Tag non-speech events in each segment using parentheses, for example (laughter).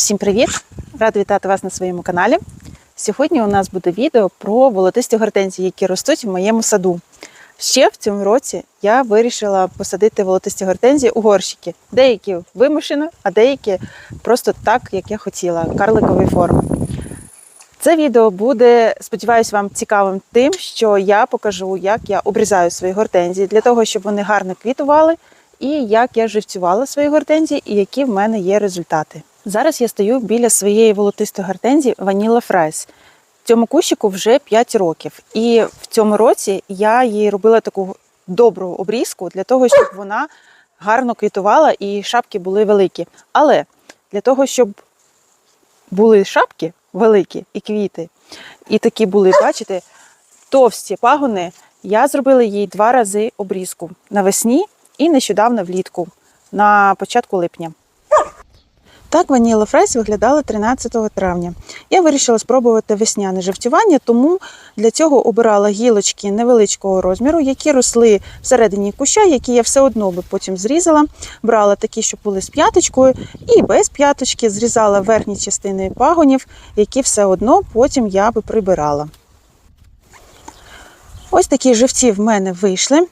Всім привіт! Рада вітати вас на своєму каналі. Сьогодні у нас буде відео про волотисті гортензії, які ростуть в моєму саду. Ще в цьому році я вирішила посадити волотисті гортензії у горщики. Деякі вимушено, а деякі просто так, як я хотіла, карликової форми. Це відео буде, сподіваюся, вам цікавим тим, що я покажу, як я обрізаю свої гортензії для того, щоб вони гарно квітували, і як я живцювала свої гортензії, і які в мене є результати. Зараз я стою біля своєї волотистої гортензії Vanilla Fries. Цьому кущику вже 5 років. І в цьому році я їй робила таку добру обрізку для того, щоб вона гарно квітувала і шапки були великі. Але для того, щоб були шапки великі і квіти, і такі були, бачите, товсті пагони, я зробила їй два рази обрізку навесні і нещодавно влітку, на початку липня. Так Ваніла Фрейс виглядала 13 травня. Я вирішила спробувати весняне живцювання, тому для цього обирала гілочки невеличкого розміру, які росли всередині куща, які я все одно би потім зрізала. Брала такі, щоб були з п'яточкою, і без п'яточки зрізала верхні частини пагонів, які все одно потім я би прибирала. Ось такі живці в мене вийшли.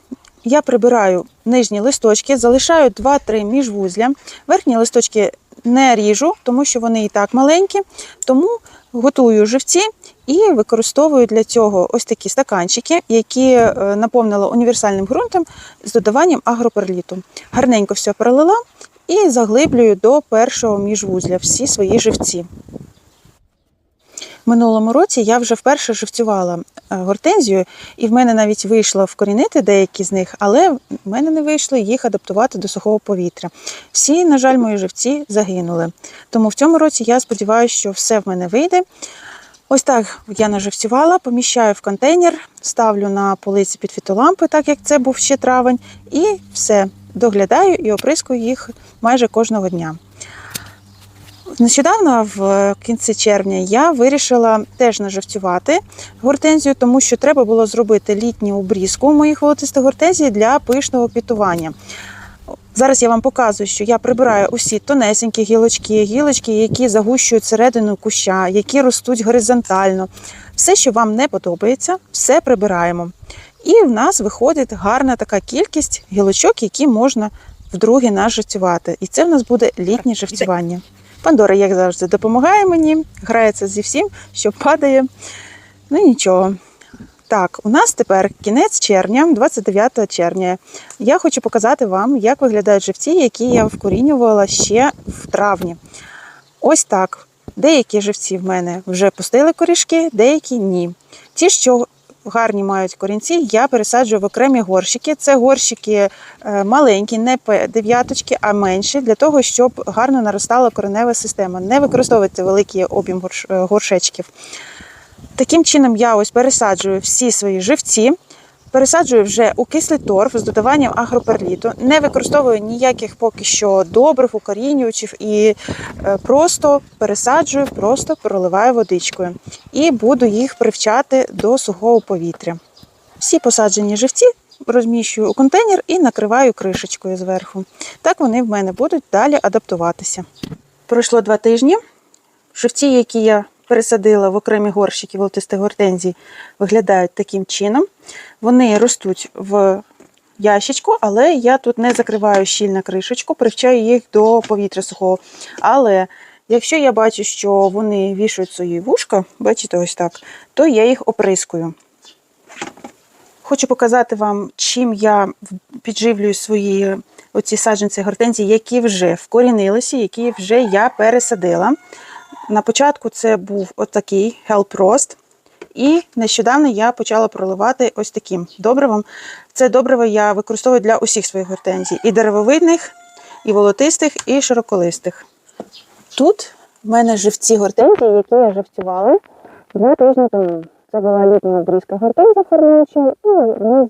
Я прибираю нижні листочки, залишаю 2-3 міжвузля. Верхні листочки не ріжу, тому що вони і так маленькі. Тому готую живці і використовую для цього ось такі стаканчики, які е, наповнила універсальним ґрунтом з додаванням агроперліту. Гарненько все пролила і заглиблюю до першого міжвузля всі свої живці. Минулому році я вже вперше живцювала е, гортензію, і в мене навіть вийшло вкорінити деякі з них, але в мене не вийшло їх адаптувати до сухого повітря. Всі, на жаль, мої живці загинули. Тому в цьому році я сподіваюся, що все в мене вийде. Ось так я наживцювала, поміщаю в контейнер, ставлю на полиці під фітолампи, так як це був ще травень, і все доглядаю і оприскую їх майже кожного дня. Нещодавно, в кінці червня, я вирішила теж наживцювати гортензію, тому що треба було зробити літню обрізку моїх волотистих гортензій для пишного квітування. Зараз я вам показую, що я прибираю усі тонесенькі гілочки, гілочки, які загущують середину куща, які ростуть горизонтально. Все, що вам не подобається, все прибираємо. І в нас виходить гарна така кількість гілочок, які можна вдруге наживцювати. І це в нас буде літнє живцювання. Пандора, як завжди, допомагає мені, грається зі всім, що падає. Ну нічого. Так, у нас тепер кінець червня, 29 червня. Я хочу показати вам, як виглядають живці, які я вкорінювала ще в травні. Ось так. Деякі живці в мене вже пустили корішки, деякі ні. Ті, що гарні мають корінці, я пересаджую в окремі горщики. Це горщики е, маленькі, не дев'яточки, а менші, для того, щоб гарно наростала коренева система. Не використовуйте великий об'єм е, горшечків. Таким чином, я ось пересаджую всі свої живці. Пересаджую вже у кислий торф з додаванням агроперліту. Не використовую ніяких поки що добрив, укорінювачів і е, просто пересаджую, просто проливаю водичкою. І буду їх привчати до сухого повітря. Всі посаджені живці розміщую у контейнер і накриваю кришечкою зверху. Так вони в мене будуть далі адаптуватися. Пройшло два тижні. Живці, які я пересадила в окремі горщики волотистих гортензій, виглядають таким чином. Вони ростуть в ящичку, але я тут не закриваю щільно кришечку, привчаю їх до повітря сухого. Але якщо я бачу, що вони вішають свої вушка, бачите, ось так, то я їх оприскую. Хочу показати вам, чим я підживлюю свої оці саджанці гортензії, які вже вкорінилися, які вже я пересадила. На початку це був отакий Help Rost. І нещодавно я почала проливати ось таким добривом. Це добриво я використовую для усіх своїх гортензій: і деревовидних, і волотистих, і широколистих. Тут в мене живці гортензії, які я живцювала два тижні тому. Це була літня обрізка гортензій формуюча, і ми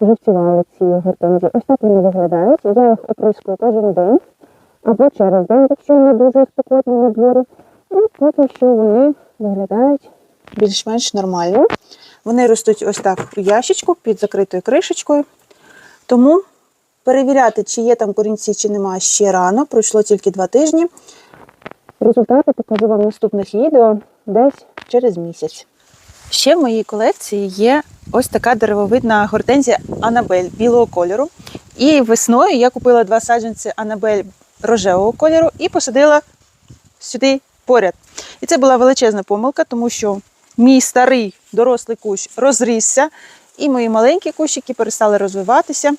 живцювали ці гортензії. Ось так вони виглядають. Я їх оприскую кожен день або через день, якщо не дуже спекотно на дворі. І поки що вони виглядають більш-менш нормально. Вони ростуть ось так у ящичку під закритою кришечкою. Тому перевіряти, чи є там корінці, чи немає ще рано. Пройшло тільки два тижні. Результати покажу вам в наступних відео десь через місяць. Ще в моїй колекції є ось така деревовидна гортензія Анабель білого кольору. І весною я купила два саджанці Анабель рожевого кольору і посадила сюди поряд. І це була величезна помилка, тому що мій старий дорослий кущ розрісся, і мої маленькі кущики перестали розвиватися.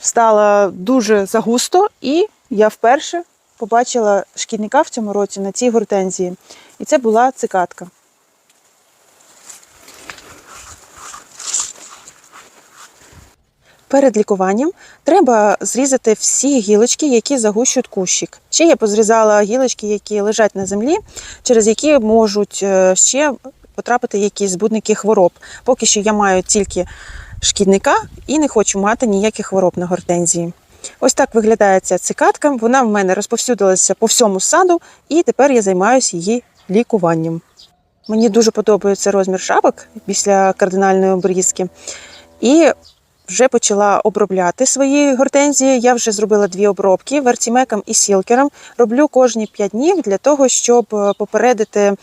Стало дуже загусто, і я вперше побачила шкідника в цьому році на цій гортензії. І це була цикатка. Перед лікуванням треба зрізати всі гілочки, які загущують кущик. Ще я позрізала гілочки, які лежать на землі, через які можуть е, ще потрапити якісь збудники хвороб. Поки що я маю тільки шкідника і не хочу мати ніяких хвороб на гортензії. Ось так виглядає ця цикатка. Вона в мене розповсюдилася по всьому саду, і тепер я займаюся її лікуванням. Мені дуже подобається розмір шапок після кардинальної обрізки. І вже почала обробляти свої гортензії. Я вже зробила дві обробки вертімеком і сілкером. Роблю кожні 5 днів для того, щоб е, попередити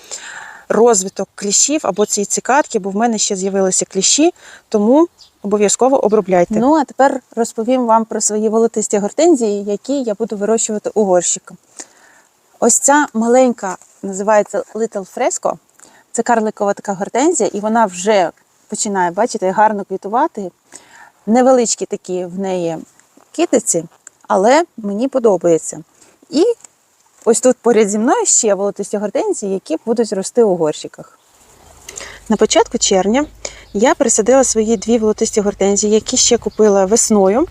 розвиток кліщів або цієї цикатки, бо в мене ще з'явилися кліщі, тому обов'язково обробляйте. Ну а тепер розповім вам про свої волотисті гортензії, які я буду вирощувати у горщику. Ось ця маленька називається Little Fresco. Це карликова така гортензія, і вона вже починає, бачите, гарно квітувати. Невеличкі такі в неї китиці, але мені подобається. І ось тут поряд зі мною ще волотисті гортензії, які будуть рости у горщиках. На початку червня я присадила свої дві волотисті гортензії, які ще купила весною,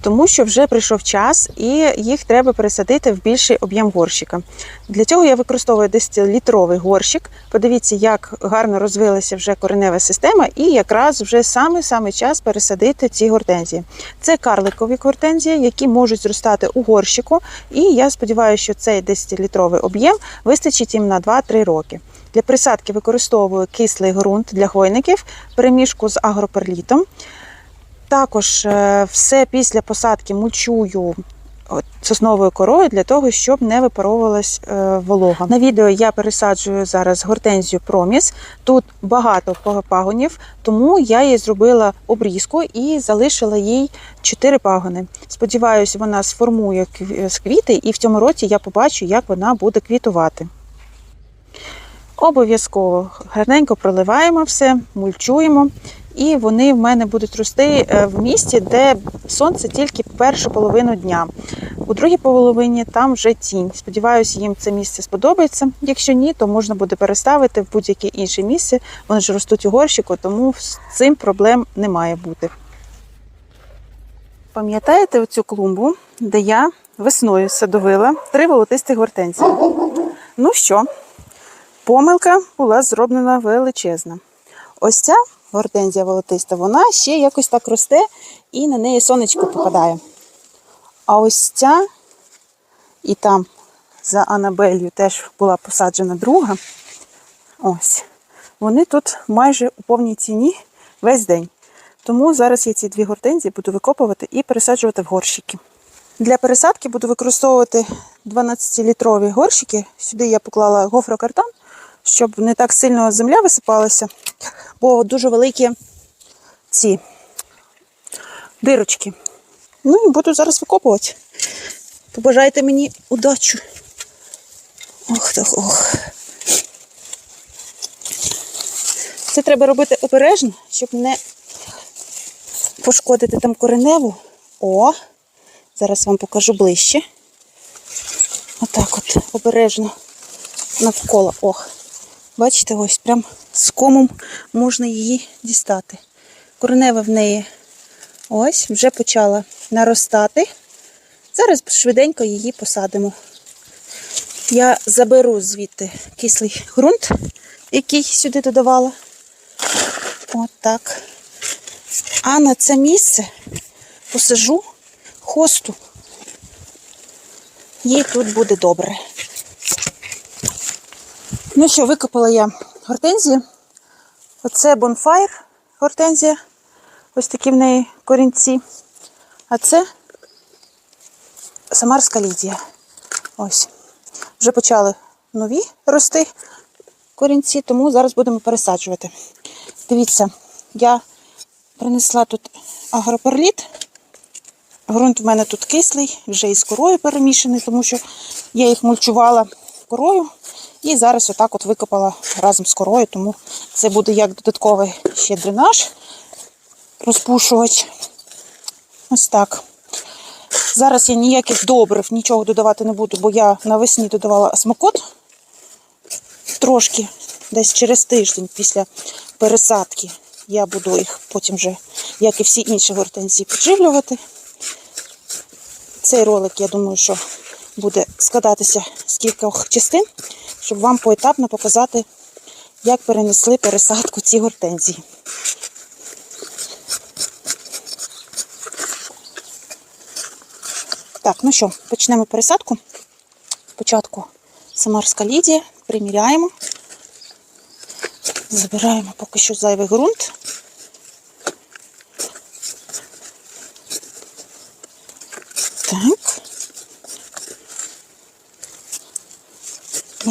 тому що вже прийшов час і їх треба пересадити в більший об'єм горщика. Для цього я використовую 10-літровий горщик. Подивіться, як гарно розвилася вже коренева система, і якраз вже саме-саме час пересадити ці гортензії. Це карликові гортензії, які можуть зростати у горщику, і я сподіваюся, що цей 10-літровий об'єм вистачить їм на 2-3 роки. Для присадки використовую кислий ґрунт для хвойників, перемішку з агроперлітом. Також е, все після посадки мульчую сосновою корою для того, щоб не випаровувалась е, волога. На відео я пересаджую зараз гортензію проміс. Тут багато пагонів, тому я їй зробила обрізку і залишила їй 4 пагони. Сподіваюся, вона сформує кв- квіти, і в цьому році я побачу, як вона буде квітувати. Обов'язково гарненько проливаємо все, мульчуємо, і вони в мене будуть рости е, в місті, де сонце тільки першу половину дня. У другій половині там вже тінь. Сподіваюся, їм це місце сподобається. Якщо ні, то можна буде переставити в будь-яке інше місце. Вони ж ростуть у горщику, тому з цим проблем не має бути. Пам'ятаєте оцю клумбу, де я весною садовила три волотисті гортензії? Ну що, помилка була зроблена величезна. Ось ця гортензія волотиста, вона ще якось так росте і на неї сонечко попадає. А ось ця, і там за Анабелью теж була посаджена друга. Ось. Вони тут майже у повній ціні весь день. Тому зараз я ці дві гортензії буду викопувати і пересаджувати в горщики. Для пересадки буду використовувати 12-літрові горщики. Сюди я поклала гофрокартон, щоб не так сильно земля висипалася, бо дуже великі ці дирочки. Ну і буду зараз викопувати. Побажайте мені удачу. Ох так ох. Це треба робити обережно, щоб не пошкодити там кореневу. О, зараз вам покажу ближче. Отак от, обережно навколо. Ох. Бачите, ось прям з комом можна її дістати. Коренева в неї ось вже почала наростати. Зараз швиденько її посадимо. Я заберу звідти кислий ґрунт, який сюди додавала. От так. А на це місце посажу хосту. Їй тут буде добре. Ну що, викопала я гортензії. Оце бонфайр гортензія. Ось такі в неї корінці. А це Самарська Лідія. Ось. вже почали нові рости корінці, тому зараз будемо пересаджувати. Дивіться, я принесла тут агроперліт. Грунт в мене тут кислий, вже із корою перемішаний, тому що я їх мульчувала корою. І зараз отак от викопала разом з корою, тому це буде як додатковий ще дренаж, розпушувач. Ось так. Зараз я ніяких добрив, нічого додавати не буду, бо я навесні додавала смокот трошки, десь через тиждень після пересадки. Я буду їх потім вже, як і всі інші гортензії, підживлювати. Цей ролик, я думаю, що буде складатися з кількох частин, щоб вам поетапно показати, як перенесли пересадку ці гортензії. Так, ну що, почнемо пересадку. Спочатку Самарська Лідія, приміряємо. Забираємо поки що зайвий ґрунт. Так.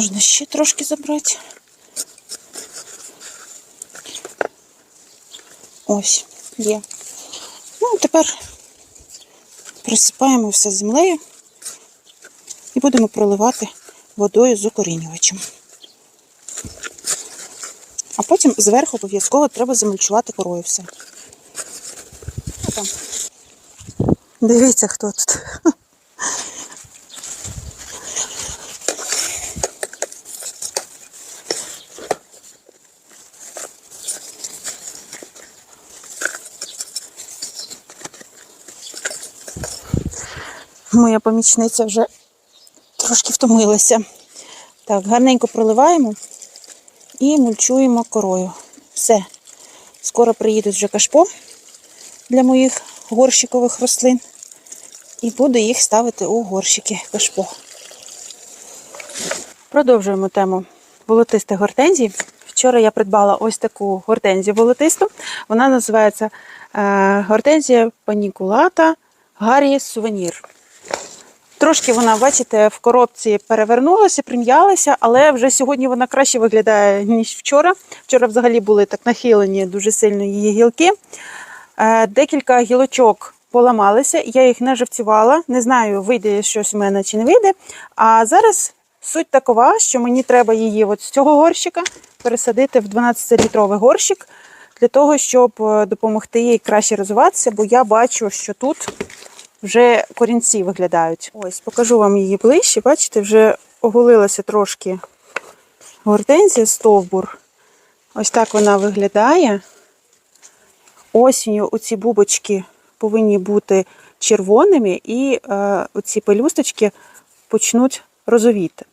Можна ще трошки забрати. Ось, є. Ну, тепер присипаємо все землею і будемо проливати водою з укорінювачем. А потім зверху обов'язково треба замульчувати корою все. Дивіться, хто тут. Моя помічниця вже трошки втомилася. Так, гарненько проливаємо і мульчуємо корою. Все. Скоро приїдуть вже кашпо для моїх горщикових рослин. І буду їх ставити у горщики кашпо. Продовжуємо тему волотистих гортензій. Вчора я придбала ось таку гортензію волотисту. Вона називається е, гортензія панікулата Гаррі Сувенір. Трошки вона, бачите, в коробці перевернулася, прим'ялася, але вже сьогодні вона краще виглядає, ніж вчора. Вчора взагалі були так нахилені дуже сильно її гілки. Е, Декілька гілочок поламалися, я їх не живцювала. Не знаю, вийде щось в мене чи не вийде. А зараз суть такова, що мені треба її от з цього горщика пересадити в 12-літровий горщик для того, щоб е, допомогти їй краще розвиватися, бо я бачу, що тут вже корінці виглядають. Ось, покажу вам її ближче. Бачите, вже оголилася трошки гортензія стовбур. Ось так вона виглядає. Осінню оці бубочки повинні бути червоними, і е, оці пелюсточки почнуть розовіти.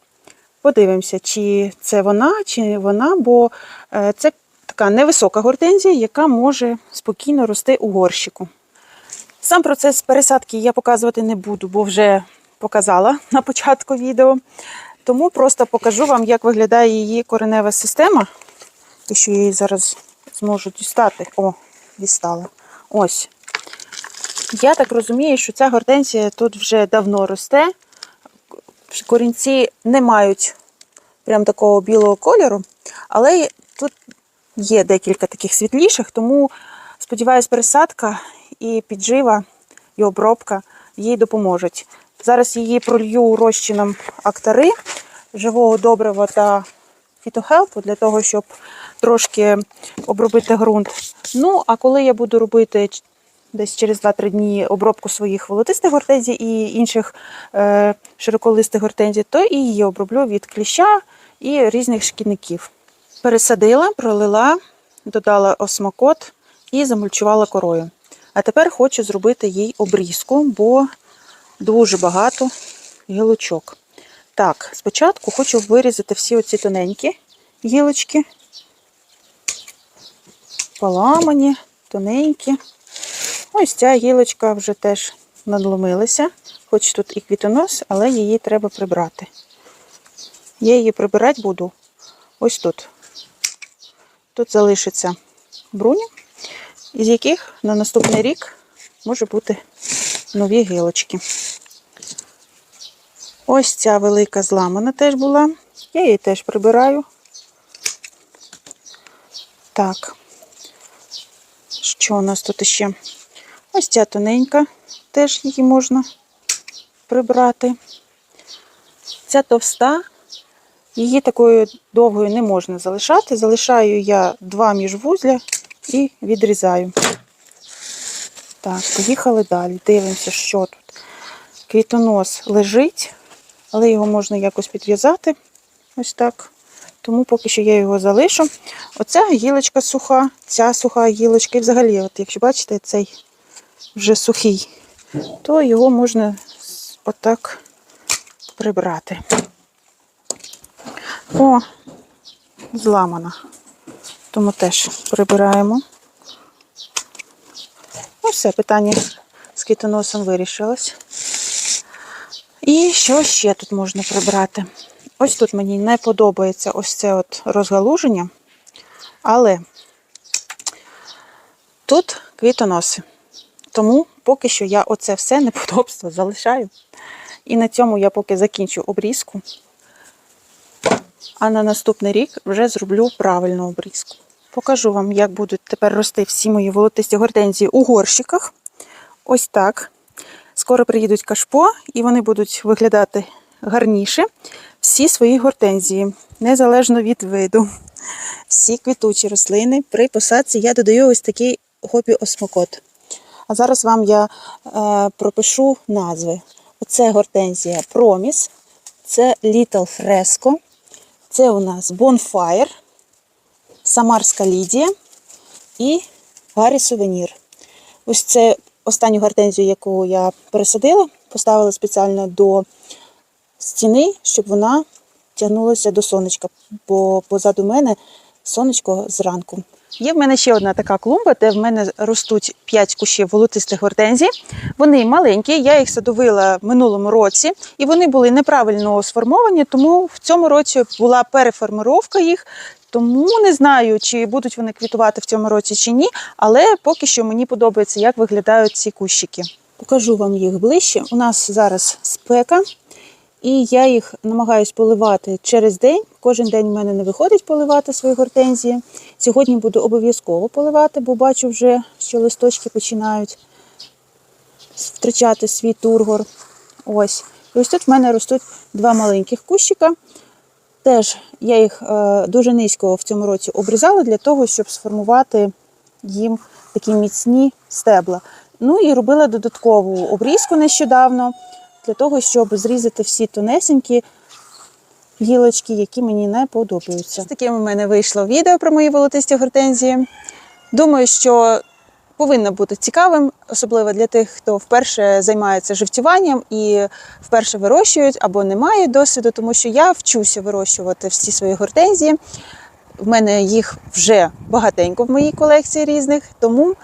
Подивимося, чи це вона, чи не вона, бо е, це така невисока гортензія, яка може спокійно рости у горщику. Сам процес пересадки я показувати не буду, бо вже показала на початку відео. Тому просто покажу вам, як виглядає її коренева система. Якщо я її зараз зможу дістати. О, дістала. Ось. Я так розумію, що ця гортензія тут вже давно росте. Корінці не мають прям такого білого кольору, але тут є декілька таких світліших, тому сподіваюсь, пересадка і піджива, і обробка їй допоможуть. Зараз її пролью розчином актари, живого добрива та фітохелпу для того, щоб трошки обробити ґрунт. Ну, а коли я буду робити десь через 2-3 дні обробку своїх волотистих гортензій і інших е, широколистих гортензій, то і її оброблю від кліща і різних шкідників. Пересадила, пролила, додала осмокот і замульчувала корою. А тепер хочу зробити їй обрізку, бо дуже багато гілочок. Так, спочатку хочу вирізати всі оці тоненькі гілочки. Поламані, тоненькі. Ось ця гілочка вже теж надломилася. Хоч тут і квітонос, але її треба прибрати. Я її прибирати буду ось тут. Тут залишиться бруні, із яких на наступний рік може бути нові гілочки. Ось ця велика зламана теж була. Я її теж прибираю. Так. Що у нас тут ще? Ось ця тоненька, теж її можна прибрати. Ця товста, її такою довгою не можна залишати. Залишаю я два міжвузля і відрізаю. Так, поїхали далі. Дивимося, що тут. Квітонос лежить, але його можна якось підв'язати. Ось так. Тому поки що я його залишу. Оця гілочка суха, ця суха гілочка. І взагалі, от, якщо бачите, цей вже сухий, то його можна отак прибрати. О, зламана. Тому теж прибираємо. Ну, все, питання з квітоносом вирішилось. І що ще тут можна прибрати? Ось тут мені не подобається ось це от розгалуження, але тут квітоноси. Тому поки що я оце все (laughs) неподобство залишаю. І на цьому я поки закінчу обрізку. А на наступний рік вже зроблю правильну обрізку. Покажу вам, як будуть тепер рости всі мої волотисті гортензії у горщиках. Ось так. Скоро приїдуть кашпо, і вони будуть виглядати гарніше. Всі свої гортензії, незалежно від виду. Всі квітучі рослини при посадці я додаю ось такий гопі осмокот. А зараз вам я е, пропишу назви. Оце гортензія Проміс, це Little Fresco, це у нас Bonfire, Самарська Лідія і Гаррі Сувенір. Ось це останню гортензію, яку я пересадила, поставила спеціально до стіни, щоб вона тягнулася до сонечка, бо позаду мене сонечко зранку. Є в мене ще одна така клумба, де в мене ростуть 5 кущів волотистих гортензій. Вони маленькі, я їх садовила в минулому році, і вони були неправильно сформовані, тому в цьому році була переформировка їх. Тому не знаю, чи будуть вони квітувати в цьому році чи ні, але поки що мені подобається, як виглядають ці кущики. Покажу вам їх ближче. У нас зараз спека, і я їх намагаюсь поливати через день. Кожен день в мене не виходить поливати свої гортензії. Сьогодні буду обов'язково поливати, бо бачу вже, що листочки починають втрачати свій тургор. Ось. І ось тут в мене ростуть два маленьких кущика. Теж я їх е, дуже низько в цьому році обрізала для того, щоб сформувати їм такі міцні стебла. Ну і робила додаткову обрізку нещодавно для того, щоб зрізати всі тонесенькі гілочки, які мені не подобаються. Ось таким у мене вийшло відео про мої волотисті гортензії. Думаю, що повинно бути цікавим, особливо для тих, хто вперше займається живцюванням і вперше вирощують або не мають досвіду, тому що я вчуся вирощувати всі свої гортензії. В мене їх вже багатенько в моїй колекції різних, тому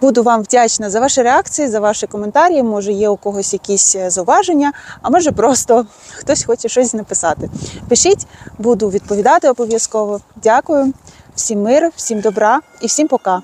буду вам вдячна за ваші реакції, за ваші коментарі. Може, є у когось якісь е, зауваження, а може просто (laughs) хтось хоче щось написати. Пишіть, буду відповідати обов'язково. Дякую, всім мир, всім добра і всім пока.